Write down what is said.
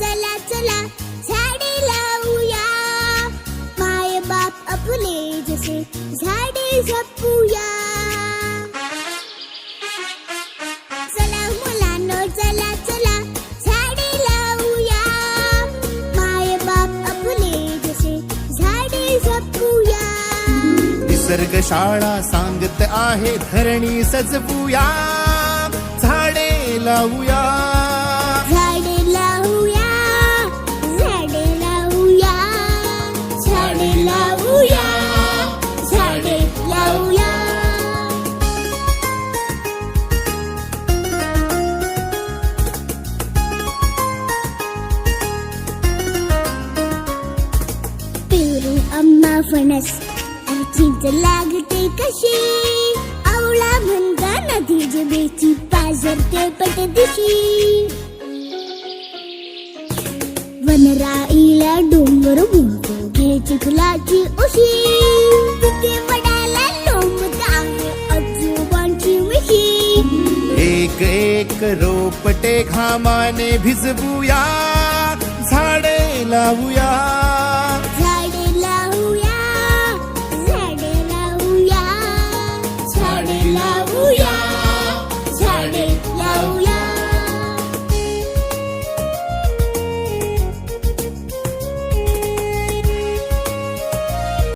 चला चला झाडे लावूया. माय बाप आपले जसे झाडे जसे झाडे जपूया. निसर्ग शाळा सांगत आहे धरणी सजवूया. झाडे लावूया पेरू अम्मा फणस. आणि लागते कशी? आवळा म्हणता नदी जिबेची पट पटदिशी वनराईला डोंगर म्हणतो घे चिखलाची उशी. तिथे वडाला लोंबत आहे आजोबांची मिशी. एक एक रोपटे घामाने भिजवूया झाडे लावूया.